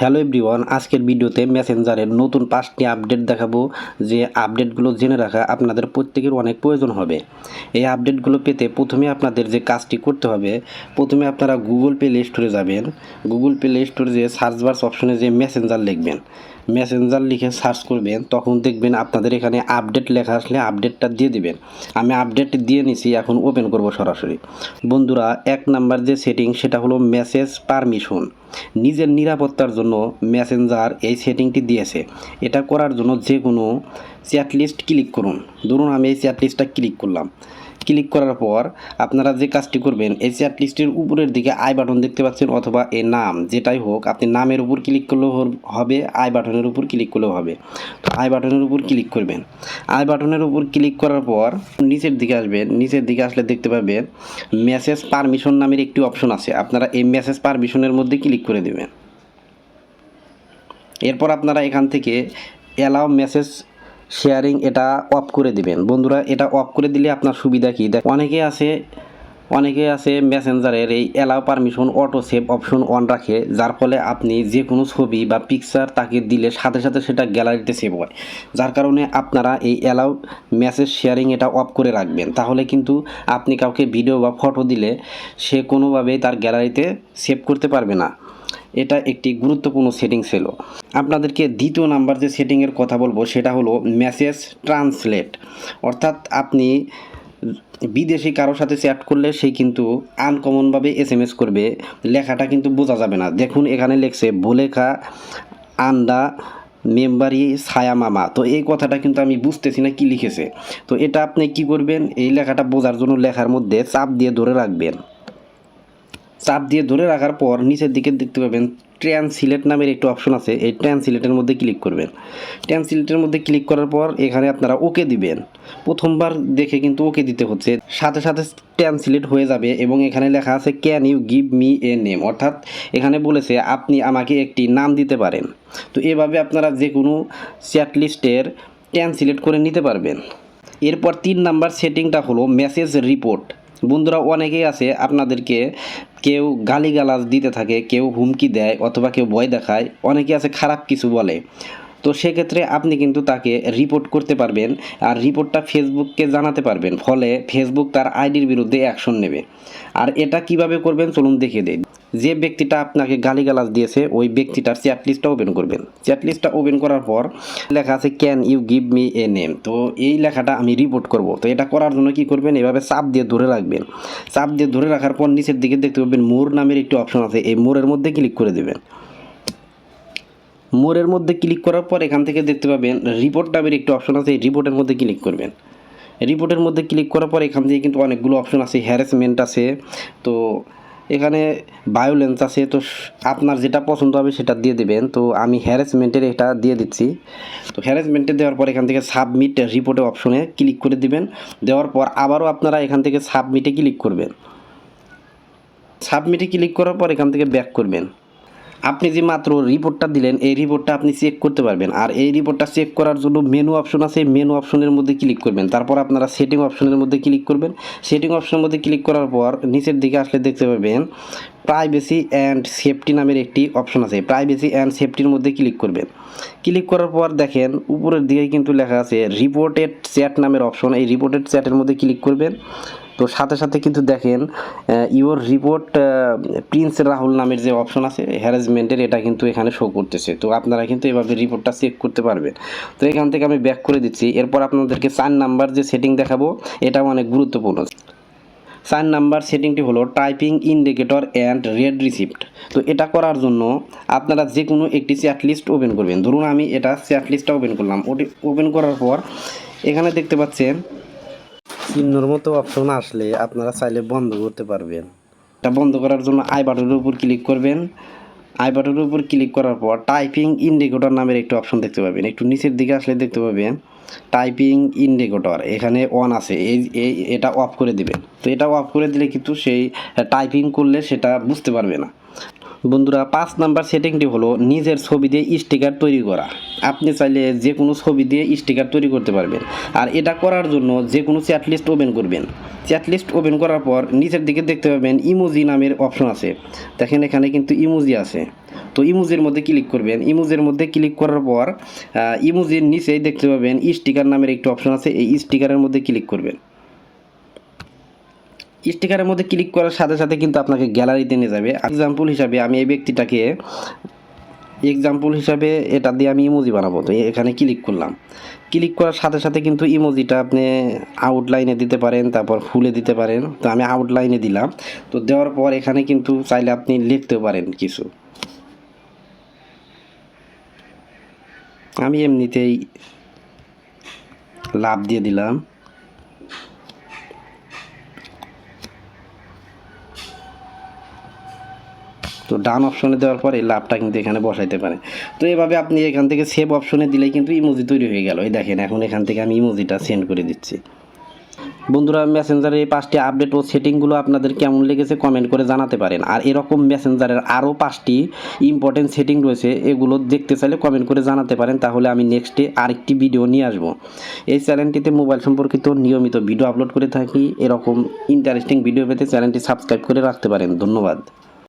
Hello everyone আজকের ভিডিওতে মেসেঞ্জারের নতুন পাঁচটি আপডেট দেখাবো, যে আপডেটগুলো জেনে রাখা আপনাদের প্রত্যেকের অনেক প্রয়োজন হবে। এই আপডেটগুলো পেতে প্রথমে আপনাদের যে কাজটি করতে হবে, প্রথমে আপনারা গুগল প্লে স্টোরে যাবেন। গুগল প্লে স্টোরে যে সার্চ বার্স অপশনে যে মেসেঞ্জার লিখবেন। মেসেঞ্জার লিখে সার্চ করবেন, তখন দেখবেন আপনাদের এখানে আপডেট লেখা আসলে আপডেটটা দিয়ে দিবেন। আমি আপডেট দিয়ে নিছি, এখন ওপেন করব সরাসরি। বন্ধুরা, এক নাম্বার যে সেটিং সেটা হলো মেসেজ পারমিশন নিজের নিরাপত্তার জন্য মেসেঞ্জার এই সেটিংটি দিয়েছে। এটা করার জন্য যে কোনো চ্যাট লিস্ট ক্লিক করুন। ধরুন আমি এই চ্যাট লিস্টটা ক্লিক করলাম। ক্লিক করার পর আপনারা যে কাজটি করবেন, এই চ্যাট লিস্টের উপরের দিকে আই বাটন দেখতে পাচ্ছেন অথবা এ নাম। যেটাই হোক, আপনি নামের উপর ক্লিক করলেও হবে আই বাটনের উপর ক্লিক করলেও হবে। তো আই বাটনের উপর ক্লিক করবেন। আই বাটনের উপর ক্লিক করার পর নিচের দিকে আসবেন। নিচের দিকে আসলে দেখতে পাবেন মেসেজ পারমিশন নামের একটি অপশন আছে। আপনারা এই মেসেজ পারমিশনের মধ্যে ক্লিক করে দেবেন। এরপর আপনারা এখান থেকে অ্যালাউ মেসেজ শেয়ারিং এটা অফ করে দিবেন। বন্ধুরা, এটা অফ করে দিলে আপনার সুবিধা কী? দেখ, অনেকে আছে অনেকে আছে মেসেঞ্জারের এই allow permission auto save option on রাখে, যার ফলে আপনি যে কোনো ছবি বা পিকচার তাকে দিলে সাথে সাথে সেটা গ্যালারিতে সেভ হয়। যার কারণে আপনারা এই অ্যালাউ মেসেজ শেয়ারিং এটা অফ করে রাখবেন। তাহলে কিন্তু আপনি কাউকে ভিডিও বা ফটো দিলে সে কোনোভাবেই তার গ্যালারিতে সেভ করতে পারবে না। এটা একটি গুরুত্বপূর্ণ সেটিং ছিল আপনাদেরকে দ্বিতীয় নাম্বার যে সেটিংয়ের কথা বলব, সেটা হলো মেসেজ ট্রান্সলেট অর্থাৎ আপনি বিদেশি কারোর সাথে চ্যাট করলে সে কিন্তু আনকমনভাবে এস এম এস করবে, লেখাটা কিন্তু বোঝা যাবে না। দেখুন, এখানে লেখছে, ভোলেখা আন্ডা মেম্বারি ছায়া মামা। তো এই কথাটা কিন্তু আমি বুঝতেছি না কি লিখেছে। তো এটা আপনি কি করবেন? এই লেখাটা বোঝার জন্য লেখার মধ্যে চাপ দিয়ে ধরে রাখবেন। চাপ দিয়ে ধরে রাখার পর নিচের দিকে দেখতে পাবেন ট্রান্সিলেট নামের একটি অপশন আছে। এই ট্রান্সিলেটের মধ্যে ক্লিক করবেন। ট্রান্সিলেটের মধ্যে ক্লিক করার পর এখানে আপনারা ওকে দিবেন। প্রথমবার দেখে কিন্তু ওকে দিতে হচ্ছে। সাথে সাথে ট্রান্সিলেট হয়ে যাবে এবং এখানে লেখা আছে can you give me a name অর্থাৎ এখানে বলেছে, আপনি আমাকে একটি নাম দিতে পারেন। তো এভাবে আপনারা যে কোনো চ্যাট লিস্টের ট্রান্সিলেট করে নিতে পারবেন। এরপর তিন নাম্বার সেটিংটা হলো মেসেজ রিপোর্ট বন্ধুরা, অনেকেই আছে আপনাদেরকে কেউ গালিগালাজ দিতে থাকে, কেউ হুমকি দেয় অথবা কেউ ভয় দেখায়, অনেকে আছে খারাপ কিছু বলে। তো সেক্ষেত্রে আপনি কিন্তু তাকে রিপোর্ট করতে পারবেন আর রিপোর্টটা ফেসবুককে জানাতে পারবেন। ফলে ফেসবুক তার আইডির বিরুদ্ধে অ্যাকশন নেবে। আর এটা কীভাবে করবেন চলুন দেখে দিন যে ব্যক্তিটা আপনাকে গালিগালাজ দিয়েছে, ওই ব্যক্তিটার চ্যাট লিস্টটা ওপেন করবেন। চ্যাট লিস্টটা ওপেন করার পর লেখা আছে can you give me a name তো এই লেখাটা আমি রিপোর্ট করব। তো এটা করার জন্য কি করবেন? এভাবে চাপ দিয়ে ধরে রাখবেন। চাপ দিয়ে ধরে রাখার পর নিচের দিকে দেখতে পাবেন মোর নামের একটি অপশন আছে। এই মোরের মধ্যে ক্লিক করে দেবেন। মোরের মধ্যে ক্লিক করার পর এখান থেকে দেখতে পাবেন রিপোর্ট নামের একটি অপশন আছে, এই রিপোর্টের মধ্যে ক্লিক করবেন। রিপোর্টের মধ্যে ক্লিক করার পর এখান থেকে কিন্তু অনেকগুলো অপশন আছে হ্যারাসমেন্ট আছে, তো এখানে বায়োলেন্স আছে, তো আপনার যেটা পছন্দ হবে সেটা দিয়ে দেবেন। তো আমি হ্যারাসমেন্টের এটা দিয়ে দিচ্ছি। তো হ্যারাসমেন্টে দেওয়ার পর এখান থেকে সাবমিট রিপোর্টের অপশনে ক্লিক করে দিবেন। দেওয়ার পর আবারও আপনারা এখান থেকে সাবমিটে ক্লিক করবেন। সাবমিটে ক্লিক করার পর এখান থেকে ব্যাক করবেন। আপনি যে মাত্র রিপোর্টটা দিলেন, এই রিপোর্টটা আপনি চেক করতে পারবেন। আর এই রিপোর্টটা চেক করার জন্য মেনু অপশন আছে মেনু অপশনের মধ্যে ক্লিক করবেন। তারপর আপনারা সেটিং অপশনের মধ্যে ক্লিক করবেন। সেটিং অপশনের মধ্যে ক্লিক করার পর নিচের দিকে আসলে দেখতে পাবেন প্রাইভেসি অ্যান্ড সেফটি নামের একটি অপশন আছে। প্রাইভেসি অ্যান্ড সেফটির মধ্যে ক্লিক করবেন। ক্লিক করার পর দেখেন, উপরের দিকে কিন্তু লেখা আছে রিপোর্টেড চ্যাট নামের অপশন এই রিপোর্টেড চ্যাটের মধ্যে ক্লিক করবেন। তো সাথে সাথে কিন্তু দেখেন ইওর রিপোর্ট প্রিন্স রাহুল নামের যে অপশন আছে হ্যারাসমেন্টের এটা কিন্তু এখানে শো করতেছে। তো আপনারা কিন্তু এভাবে রিপোর্টটা চেক করতে পারবেন। তো এখান থেকে আমি ব্যাক করে দিচ্ছি। এরপর আপনাদেরকে চার নাম্বার যে সেটিং দেখাবো, এটাও অনেক গুরুত্বপূর্ণ। চার নাম্বার সেটিংটি হলো typing indicator and read receipt তো এটা করার জন্য আপনারা যে কোনো একটি চ্যাট লিস্ট ওপেন করবেন। ধরুন আমি এটা চ্যাট লিস্টটা ওপেন করলাম। ওটি ওপেন করার পর এখানে দেখতে পাচ্ছেন চিহ্নর মতো অপশন আসলে আপনারা চাইলে বন্ধ করতে পারবেন। এটা বন্ধ করার জন্য আই বাটনের উপর ক্লিক করবেন। আই বাটনের উপর ক্লিক করার পর টাইপিং ইন্ডিকেটর নামের একটি অপশন দেখতে পাবেন। একটু নিচের দিকে আসলে দেখতে পাবেন। টাইপিং ইন্ডিকেটর এখানে অন আছে। এই এটা অফ করে দিবেন। তো এটা অফ করে দিলে কিন্তু সেই টাইপিং করলে সেটা বুঝতে পারবে না। বন্ধুরা, পাঁচ নাম্বার সেটিংটি হলো নিজের ছবি দিয়ে স্টিকার তৈরি করা। আপনি চাইলে যে কোনো ছবি দিয়ে স্টিকার তৈরি করতে পারবেন। আর এটা করার জন্য যে কোনো চ্যাটলিস্ট ওপেন করবেন। চ্যাটলিস্ট ওপেন করার পর নিচের দিকে দেখতে পাবেন ইমোজি নামের অপশন আছে। দেখেন এখানে কিন্তু ইমোজি আছে। তো ইমোজির মধ্যে ক্লিক করবেন। ইমোজির মধ্যে ক্লিক করার পর ইমোজির নিচেই দেখতে পাবেন স্টিকার নামের একটি অপশন আছে। এই স্টিকারের মধ্যে ক্লিক করবেন। স্টিকারের মধ্যে ক্লিক করার সাথে সাথে কিন্তু আপনাকে গ্যালারিতে নিয়ে যাবে। এক্সাম্পল হিসাবে আমি এই ব্যক্তিটাকে এক্সাম্পল হিসাবে এটা দিয়ে আমি ইমোজি বানাবো। তো এখানে ক্লিক করলাম। ক্লিক করার সাথে সাথে কিন্তু ইমোজিটা আপনি আউটলাইনে দিতে পারেন, তারপর ফুলে দিতে পারেন। তো আমি আউটলাইনে দিলাম। তো দেওয়ার পর এখানে কিন্তু চাইলে আপনি লিখতেও পারেন কিছু। আমি এমনিতেই লাভ দিয়ে দিলাম। তো ডান অপশনে দেওয়ার পরে লাভটা কিন্তু এখানে বসাইতে পারে। তো এভাবে আপনি এখান থেকে সেভ অপশনে দিলেই কিন্তু ইমোজি তৈরি হয়ে গেল। এই দেখেন, এখন এখান থেকে আমি ইমোজিটা সেন্ড করে দিচ্ছি। বন্ধুরা মেসেঞ্জারের এই পাঁচটি আপডেট ও সেটিংগুলো আপনাদের কেমন লেগেছে কমেন্ট করে জানাতে পারেন। আর এরকম মেসেঞ্জারের আরও পাঁচটি ইম্পর্টেন্ট সেটিং রয়েছে, এগুলো দেখতে চাইলে কমেন্ট করে জানাতে পারেন। তাহলে আমি নেক্সটে আরেকটি ভিডিও নিয়ে আসব। এই চ্যানেলটিতে মোবাইল সম্পর্কিত নিয়মিত ভিডিও আপলোড করে থাকি। এরকম ইন্টারেস্টিং ভিডিও পেতে চ্যানেলটি সাবস্ক্রাইব করে রাখতে পারেন। ধন্যবাদ।